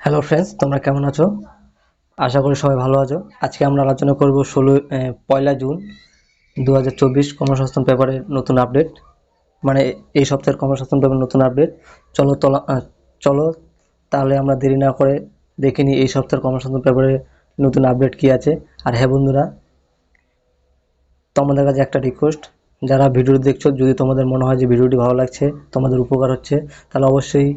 Hello friends তোমরা কেমন আছো? আশা করি সবাই ভালো আছো। আজকে আমরা আলোচনা করব ষোলো পয়লা জুন দু হাজার চব্বিশ কর্মসংস্থান পেপারের নতুন আপডেট। মানে এই সপ্তাহের কর্মসংস্থান পেপারের নতুন আপডেট। চলো তলা চলো, তাহলে আমরা দেরি না করে দেখে নিই এই সপ্তাহের কর্মসংস্থান পেপারের নতুন আপডেট কী আছে। আর হ্যাঁ বন্ধুরা, তোমাদের কাছে একটা রিকোয়েস্ট যারা ভিডিও দেখছ, যদি তোমাদের মনে হয় যে ভিডিওটি ভালো লাগছে, তোমাদের উপকার হচ্ছে, তাহলে অবশ্যই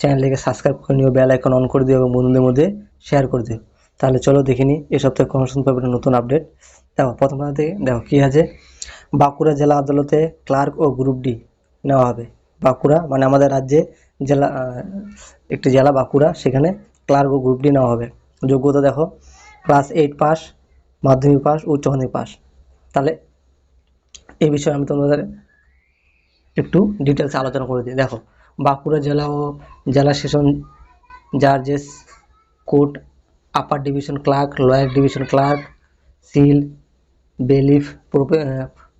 চ্যানেলটিকে সাবস্ক্রাইব করে নিও, বেল আইকন অন করে দিও এবং বন্ধুদের মধ্যে শেয়ার করে দিও। তাহলে চলো দেখে নিই এই সপ্তাহে কমিশন পেপারের নতুন আপডেট দেখো, প্রথম থেকে দেখো কী আছে? বাঁকুড়া জেলা আদালতে ক্লার্ক ও গ্রুপ ডি নেওয়া হবে। বাঁকুড়া মানে আমাদের রাজ্যে জেলা একটি জেলা বাঁকুড়া, সেখানে ক্লার্ক ও গ্রুপ ডি নেওয়া হবে। যোগ্যতা দেখো class eight pass Madhyamik pass Uchcha Madhyamik pass তাহলে এই বিষয়ে আমি তোমাদের একটু ডিটেলস আলোচনা করে দিই। দেখো বাঁকুড়া জেলা ও জেলা session judges court, upper division clerk, lower division clerk, seal, bailiff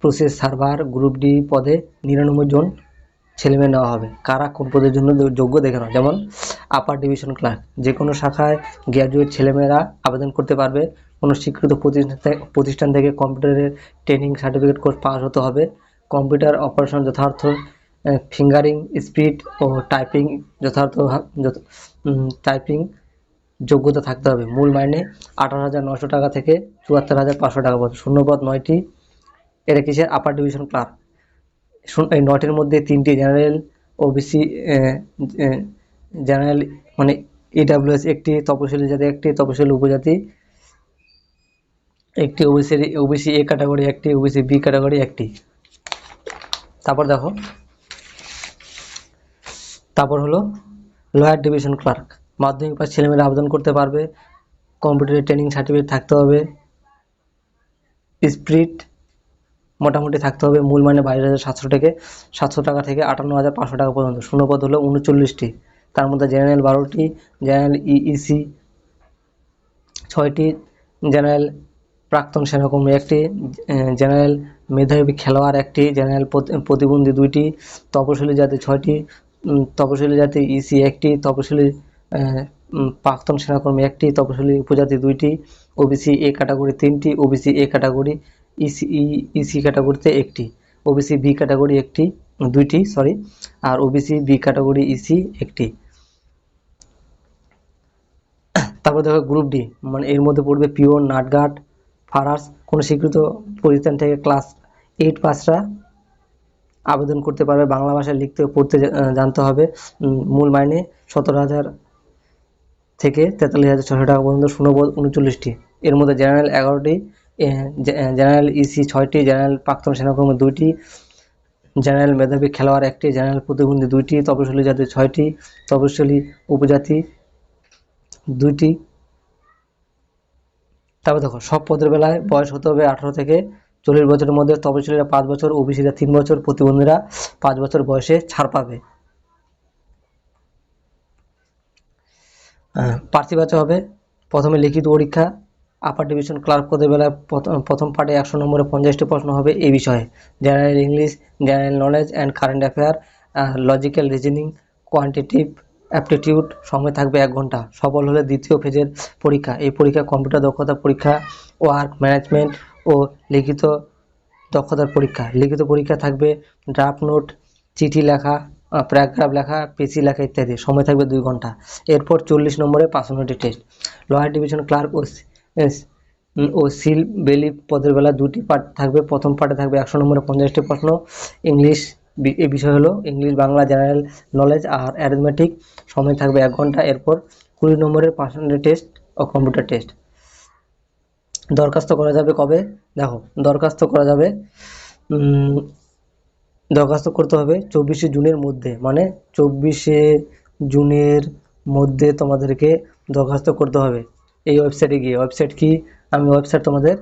process server, group D পদে নিরানব্বই জন ছেলেমেয়ে নেওয়া হবে। কারা কোন পদের জন্য যোগ্য দেখে নাও। যেমন আপার ডিভিশন ক্লার্ক, যে কোনো শাখায় গ্র্যাজুয়েট ছেলেমেয়েরা আবেদন করতে পারবে। কোনো স্বীকৃত প্রতিষ্ঠান থেকে কম্পিউটারের ট্রেনিং সার্টিফিকেট কোর্স পাস হতে হবে। কম্পিউটার অপারেশন যথার্থ ফিঙ্গারিং স্পিড ও টাইপিং যথার্থ টাইপিং যোগ্যতা থাকতে হবে। মূল মাইনে আঠারো হাজার নশো টাকা থেকে চুয়াত্তর হাজার পাঁচশো টাকা পর্যন্ত। শূন্যপদ নয়টি। এটা কিসের? আপার ডিভিশন ক্লার্ক এই নটির মধ্যে তিনটি জেনারেল ওবিসি জেনারেল মানে ইডাব্লিউএস একটি, তপশিলি জাতি একটি, তপশিলি উপজাতি একটি ওবিসি ওবিসি এ ক্যাটাগরি একটি ওবিসি বি ক্যাটাগরি একটি। তারপর দেখো। তারপর হলো lower division clerk Madhyamik pass ছেলেমেয়েরা আবেদন করতে পারবে। কম্পিউটারের ট্রেনিং সার্টিফিকেট থাকতে হবে। স্প্রিট মোটামুটি থাকতে হবে। মূল মানে বাইশ হাজার সাতশো থেকে সাতশো টাকা থেকে আটান্ন হাজার পাঁচশো টাকা পর্যন্ত। শূন্যপদ হলো উনচল্লিশটি। তার মধ্যে জেনারেল বারোটি জেনারেল ইইসি ছয়টি জেনারেল প্রাক্তন সেনাকর্মী একটি জেনারেল মেধাবী খেলোয়াড় একটি জেনারেল প্রতি- প্রতিবন্ধী দুইটি, তপশিলি জাতি ছয়টি তপশিলি জাতি ইসি একটি তপশিলি প্রাক্তন সেনাকর্মী একটি তপশিলি উপজাতি দুইটি, ওবিসি এ ক্যাটাগরি তিনটি, OBC A category EC EC ক্যাটাগরিতে একটি, ওবিসি বি ক্যাটাগরি একটি, দুইটি সরি আর ওবিসি বি ক্যাটাগরি ইসি একটি। তারপর দেখো গ্রুপ ডি মানে এর মধ্যে পড়বে পিওর, নাটগার্ড ফারাস কোনো স্বীকৃত প্রতিষ্ঠান থেকে ক্লাস এইট পাসরা আবেদন করতে পারবে, বাংলা ভাষায় লিখতে পড়তে জানতে হবে। মূল মাইনে সতেরো হাজার থেকে তেতাল্লিশ হাজার ছশো টাকা পর্যন্ত শূন্যপদ উনচল্লিশটি। এর মধ্যে জেনারেল এগারোটি জেনারেল ইসি ছয়টি, জেনারেল প্রাক্তন সেনাকর্মী দুইটি, জেনারেল মেধাবী খেলোয়াড় একটি, জেনারেল প্রতিবন্ধী দুইটি তপশিলি জাতি ছয়টি তপশিলি উপজাতি দুইটি। তারপর দেখো, সব পদের বেলায় বয়স হতে হবে আঠারো থেকে চল্লিশ বছরের মধ্যে তপশিলীরা পাঁচ বছর, ওবিসিরা তিন বছর, প্রতিবন্ধীরা পাঁচ বছর বয়সে ছাড় পাবে। প্রার্থী বাছা হবে। প্রথমে লিখিত পরীক্ষা আপার ডিভিশন ক্লার্ক পদের বেলায় প্রথম পার্টে একশো নম্বরে পঞ্চাশটি প্রশ্ন হবে এই বিষয়ে। General English general knowledge and current affair logical reasoning quantitative aptitude সময় থাকবে এক ঘণ্টা। সফল হলে দ্বিতীয় ফেজের পরীক্ষা। এই পরীক্ষা কম্পিউটার দক্ষতা পরীক্ষা ওয়ার্ক ম্যানেজমেন্ট ও লিখিত দক্ষতার পরীক্ষা। লিখিত পরীক্ষা থাকবে ড্রাফট নোট চিঠি লেখা প্যারাগ্রাফ লেখা পেসি লেখা ইত্যাদি। সময় থাকবে দুই ঘণ্টা। এরপর চল্লিশ নম্বরে personality test lower division clerk ও ও সিল বেলি পদের বেলা দুটি পার্ট থাকবে। প্রথম পার্টে থাকবে একশো নম্বরে পঞ্চাশটি প্রশ্ন। ইংলিশ এই বিষয় হলো ইংলিশ বাংলা জেনারেল নলেজ আর অ্যারিথমেটিক সময় থাকবে এক ঘণ্টা। এরপর কুড়ি নম্বরের পার্সোনালিটি টেস্ট ও কম্পিউটার টেস্ট দরখাস্ত করা যাবে কবে? দেখো, দরখাস্ত করা যাবে দরখাস্ত করতে হবে চব্বিশে জুনের মধ্যে। মানে চব্বিশে জুনের মধ্যে তোমাদেরকে দরখাস্ত করতে হবে এই ওয়েবসাইটে গিয়ে। ওয়েবসাইট কি? আমি ওয়েবসাইট তোমাদের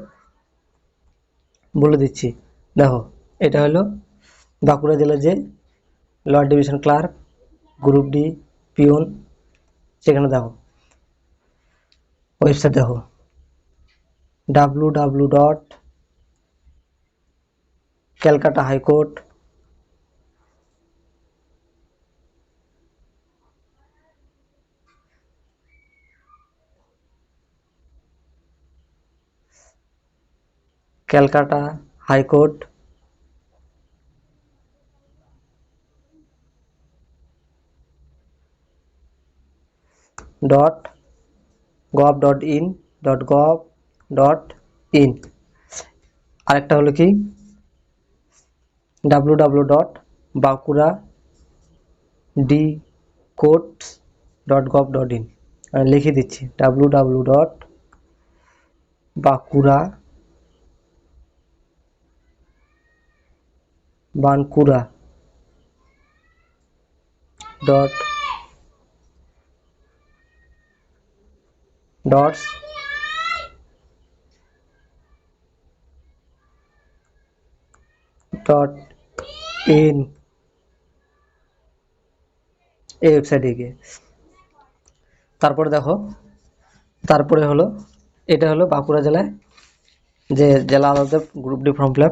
বলে দিচ্ছি। দেখো, এটা হলো বাঁকুড়া জেলার যে lower division clerk, group D, peon, সেখানে দেখো, ওয়েবসাইট দেখো। W W dot Calcutta high court dot gov dot in dot gov dot in আরেকটা হলো কি? W W dot Bankura D courts dot gov dot in লিখে দিচ্ছি W W dot Bankura Bankura dot dots dot in এই ওয়েবসাইটে গিয়ে। তারপরে দেখো, তারপরে হলো, এটা হলো বাঁকুড়া জেলায় যে জেলা আদালতের গ্রুপ ডি ফর্ম ফিল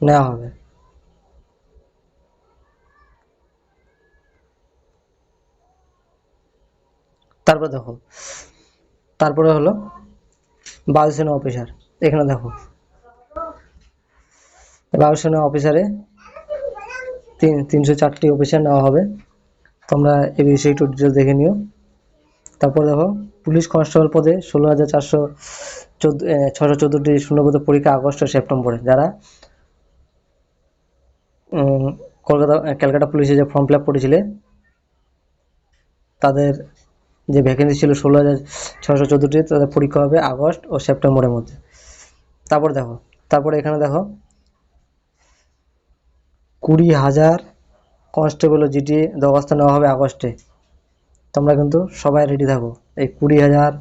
নেওয়া হবে। তারপর দেখো, তারপরে হলো বায়ুসেনা অফিসার। এখানে দেখো, বায়ুসেনা অফিসারে তিন, তিনশো চারটি অফিসার নেওয়া হবে। তোমরা এই বিষয়ে একটু ডিটেলস দেখে নিও। তারপর দেখো, পুলিশ কনস্টেবল পদে ষোলো হাজার চারশো চোদ্দ ছশো চোদ্দোটি শূন্যপদের পরীক্ষা আগস্ট ও সেপ্টেম্বরে। যারা কলকাতা, ক্যালকাটা পুলিশে যে ফর্ম ফিল আপ করেছিলে, তাদের যে ভ্যাকেন্সি ছিল ষোলো হাজার ছশো চোদ্দোটি তাদের পরীক্ষা হবে আগস্ট ও সেপ্টেম্বরের মধ্যে। তারপর দেখো, তারপরে এখানে দেখো, কুড়ি হাজার কনস্টেবল ও জিটি দরখাস্ত নেওয়া হবে আগস্টে। তোমরা কিন্তু সবাই রেডি থাকো। এই কুড়ি হাজার,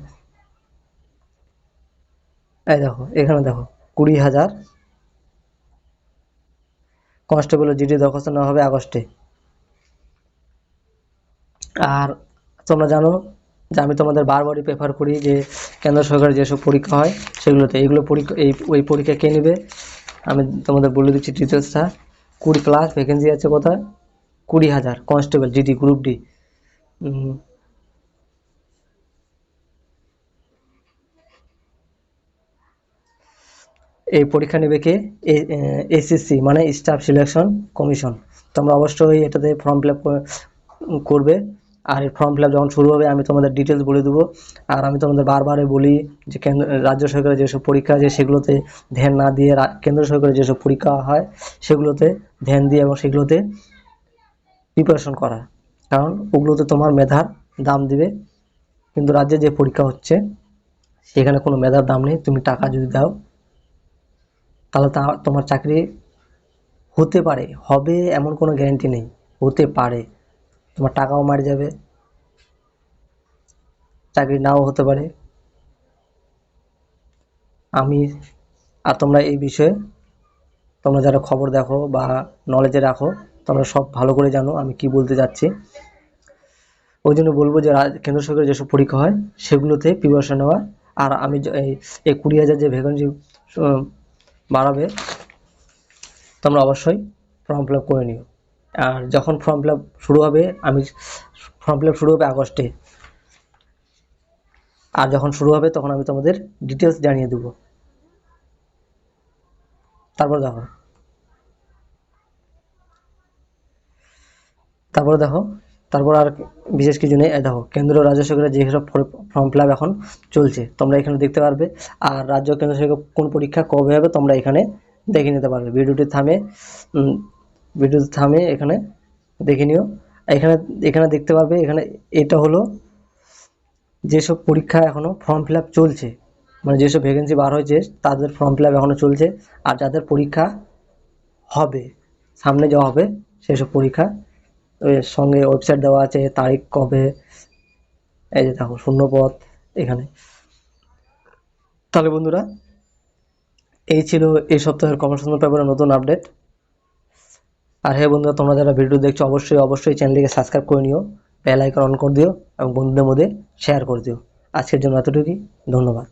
এই দেখো, এখানে দেখো, কুড়ি হাজার কনস্টেবল ও জিটি দরখাস্ত নেওয়া হবে আগস্টে। আর তোমরা জানো যে আমি তোমাদের বারবারই প্রেফার করি যে কেন্দ্র সরকারের যেসব পরীক্ষা হয় সেগুলোতে এইগুলো পরীক্ষা, এই, ওই পরীক্ষা কে নেবে? আমি তোমাদের বলে দিচ্ছি ডিটেলসটা কুড়ি ক্লাস ভ্যাকেন্সি আছে কোথায়? কুড়ি হাজার কনস্টেবল জিডি গ্রুপ ডি এই পরীক্ষা নেবে কে? এসএসসি মানে স্টাফ সিলেকশন কমিশন তোমরা অবশ্যই এটাতে ফর্ম ফিল আপ করবে। আর এই ফর্ম ফিল যখন শুরু হবে, আমি তোমাদের ডিটেলস বলে দেবো। আর আমি তোমাদের বারবারই বলি যে কেন্দ্র রাজ্য সরকারের যেসব পরীক্ষা আছে, সেগুলোতে ধ্যান না দিয়ে কেন্দ্র সরকারের যেসব পরীক্ষা হয়, সেগুলোতে ধ্যান দিয়ে এবং সেগুলোতে প্রিপারেশন করা। কারণ ওগুলোতে তোমার মেধার দাম দিবে। কিন্তু রাজ্যে যে পরীক্ষা হচ্ছে, সেখানে কোনো মেধার দাম নেই। তুমি টাকা যদি দাও, তাহলে তা, তোমার চাকরি হতে পারে, হবে এমন কোনো গ্যারান্টি নেই। হতে পারে। তোমার টাকাও মার যাবে। চাকরি নাও হতে পারে। আমি, আর তোমরা এই বিষয়ে, তোমরা যারা খবর দেখো বা নলেজে রাখো, তোমরা সব ভালো করে জানো আমি কি বলতে যাচ্ছি। ওই জন্য বলব যে কেন্দ্র সরকারের যেসব পরীক্ষা হয়, সেগুলোতে প্রিপারেশন নেওয়া। আর আমি এই কুড়ি হাজার যে ভ্যাকেন্সি বাড়াবে, তোমরা অবশ্যই ফর্ম ফিল আপ করে নিও। আর যখন ফর্ম ফিল শুরু হবে, আমি ফর্ম ফিল শুরু হবে আগস্টে। আর যখন শুরু হবে, তখন আমি তোমাদের ডিটেলস জানিয়ে দেবো। তারপর দেখো। তারপরে দেখো। তারপর আর বিশেষ কিছু নেই। দেখো, কেন্দ্র রাজ্য সরকারের যেসব ফর্ম ফিল এখন চলছে, তোমরা এখানে দেখতে পারবে। আর রাজ্য কেন্দ্র সরকার কোন পরীক্ষা কবে হবে, তোমরা এখানে দেখে নিতে পারবে। ভিডিওটি থামে উম, ভিডিওটি থামে এখানে দেখে নিও। এখানে এখানে দেখতে পারবে এখানে এটা হলো যেসব পরীক্ষা এখনও ফর্ম ফিল চলছে। মানে যেসব ভ্যাকেন্সি বার হয়েছে তাদের ফর্ম ফিল আপ এখনও চলছে আর যাদের পরীক্ষা হবে সামনে যাওয়া হবে সেসব পরীক্ষা সঙ্গে ওয়েবসাইট দেওয়া আছে তারিখ কবে এই যে দেখো শূন্যপথ এখানে। তাহলে বন্ধুরা এই ছিল এই সপ্তাহের কর্মসংস্থান পেপারের নতুন আপডেট আর হ্যাঁ বন্ধুরা, তোমরা যারা ভিডিও দেখছ, অবশ্যই অবশ্যই চ্যানেলটিকে সাবস্ক্রাইব করে নিও বেল আইকন অন করে দিও, এবং বন্ধুদের মধ্যে শেয়ার করে দিও। আজকের জন্য এতটুকুই, ধন্যবাদ।